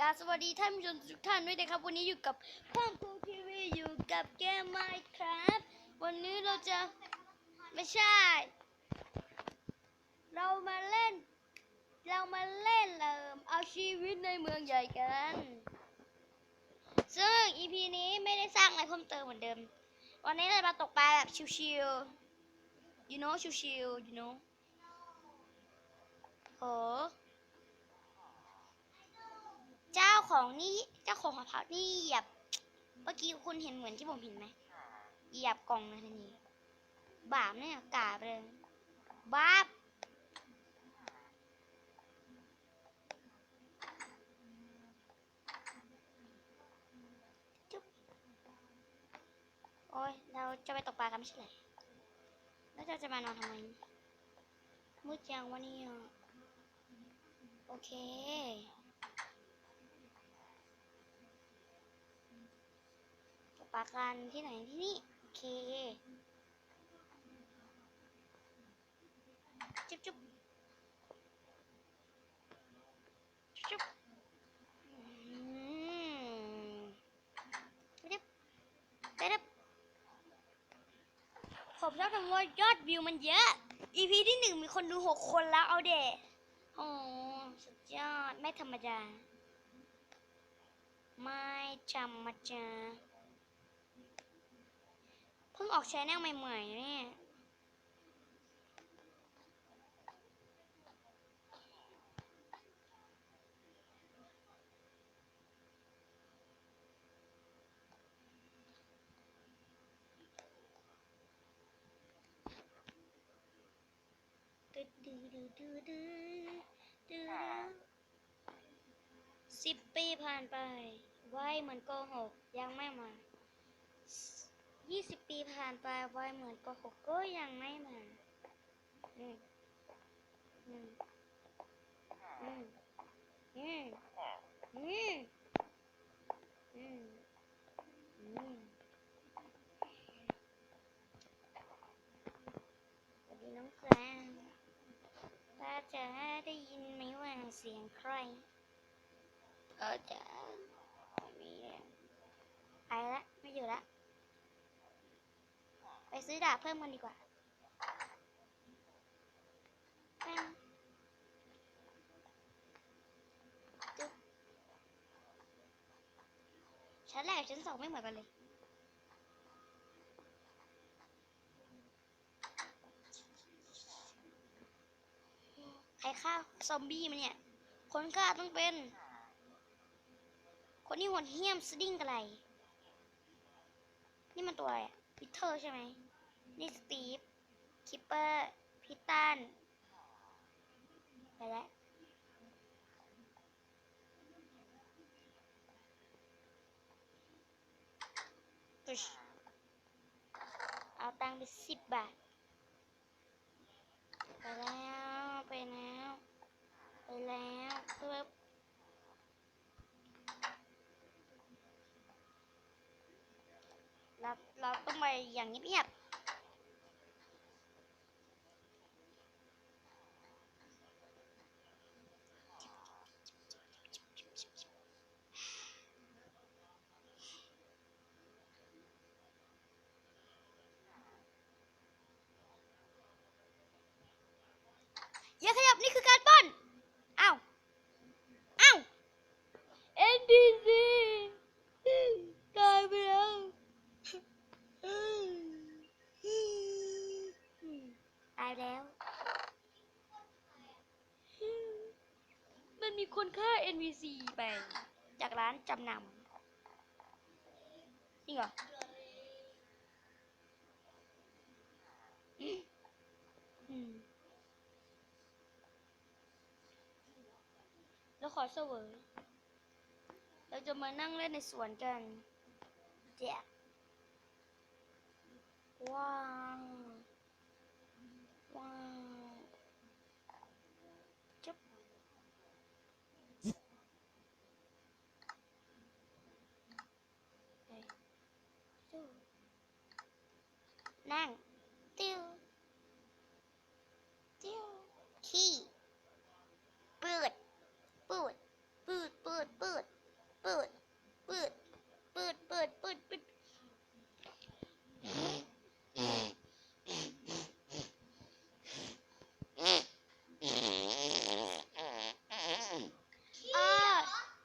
กาบสวัสดีท่านผู้ชมทุกท่านด้วยนะครับ วันนี้อยู่กับพ่อพูทีวีอยู่กับเกมไมค์ครับวันนี้เราจะไม่ใช่ เรามาเล่น เรามาเล่นเอ่มเอาชีวิตในเมืองใหญ่กัน ซึ่ง EP นี้ไม่ได้สร้างอะไรเพิ่มเติมเหมือนเดิม วันนี้เรามาตกปลาแบบชิวๆ you know ชิวๆ you know โห เจ้า ของนี่เจ้าของหอพักนี่เหยียบ เมื่อกี้คุณเห็นเหมือนที่ผมเห็นไหมเหยียบกล่องนะทีนี้บาปเนี่ยกาบเลยบาปจุ๊บโอ้ยเราจะไปตกปลากันไม่ใช่เหรอแล้วเราจะมานอนทำไมมืดยังวะเนี่ยโอเค ตก ปากันที่ไหนที่นี่ โอเค จุ๊บจุ๊บจุ๊บอืมไปดิบไปดิบผมชอบทำว่ายอดวิวมันเยอะ EP ที่หนึ่งมีคนดูหกคนแล้วเอาเดะโอ้สุดยอด ไม่ธรรมดา ไม่ธรรมดา ออกใช้แนลใหม่ๆเนี่ยสิบปีผ่านไป ไว้เหมือนโกหก ยา ยี่สิบปีผ่านไปไว้เหมือนโกหกก็ยังไม่มาอืมอืมอืมอืมอืมอืมอืมสวัสดีน้องแกรนป้าจะได้ยินไหมว่าเสียงใครเออจะมีไปละไม่อยู่ละ ซื้อดาบเพิ่มกันดีกว่าแป้งจุ๊บชั้นแรกชั้นสองไม่เหมือนกันเลย ใครฆ่าซอมบี้มันเนี่ย คนฆ่าต้องเป็น คนที่โหดเหี้ยมสดิ้งกระไร นี่มันตัวอะไรพีเตอร์ใช่ไหม นี่สตีฟ คิปเปอร์ พิตันไปแล้วปึ๊ชเอาตังไปสิบบาท ไปแล้ว ไปแล้ว ไปแล้วปึ๊บเราเราต้องไปอย่างเงียบๆ อย่าขยับนี่คือการปล้นอ้าวอ้าว NDC ตายไปแล้วตายแล้ว มันมีคนฆ่า NPC ไป จากร้านจำนำจริงเหรอแล้วขอเสวยเราจะมานั่งเล่นในสวนกันเจ๊ว้าว นั่ง ติ้ว ติ้ว ขี้ปืดปืดปืดปืดปืดปืดปืดปืดปืดปืดปืด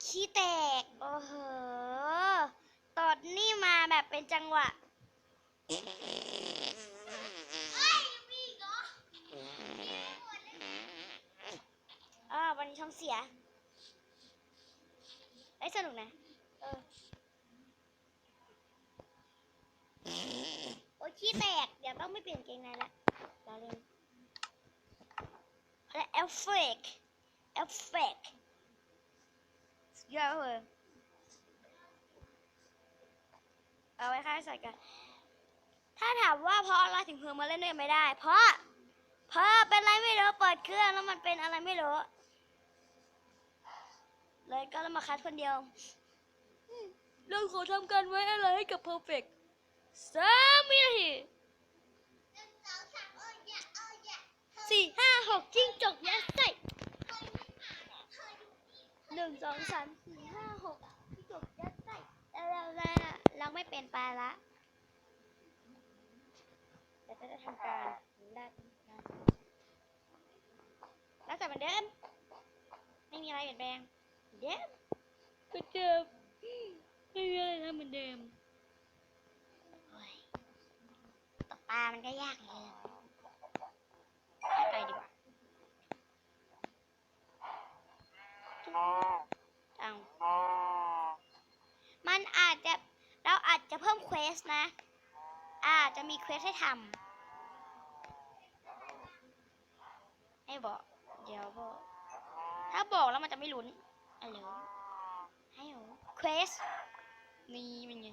ขี้แตก โอ้โหตดนี่มาแบบเป็นจังหวะ อ่าวันนี้ท้องเสียไอ้ยสนุกนะ เออ โอ้ยขี้แตก เดี๋ยวต้องไม่เปลี่ยนเกงในละเราเล่นและเอฟเฟกต์เอฟเฟกต์เยอะเลยเอาไว้ค่าใส่กัน ถ้าถามว่าเพราะอะไรถึงเพิ่มมาเล่นด้วยกันไม่ได้ เพราะ เพราะเป็นอะไรไม่รู้เปิดเครื่องแล้วมันเป็นอะไรไม่รู้เลยก็เลยมาคัดคนเดียวอืมเราขอทำการไว้อะไรให้กับเพอร์เฟกสามวินาทีสี่ห้าหกจิ้งจกยัดใส่หนึ่งสองสามสี่ห้าหกจิ้งจกยัดใส่แล้วเราเราไม่เป็นปลาละแต่ ก็จะทำการได้แล้วแต่เหมือนเดิม ไม่มีอะไรเปลี่ยนแปลงเหมือนเดิมเหมือนเดิมไม่มีอะไรนะเหมือนเดิมโอ้ยตกปลา มันก็ยากเลยให้ไปดีกว่าเอามันอาจจะ เราอาจจะเพิ่มเควสนะ อาจจะมีเควสให้ทำ ให้บอก เดี๋ยวบอก ถ้าบอกแล้วมันจะไม่ลุ้นอะไรให้เหรอเควสนี่เป็นไง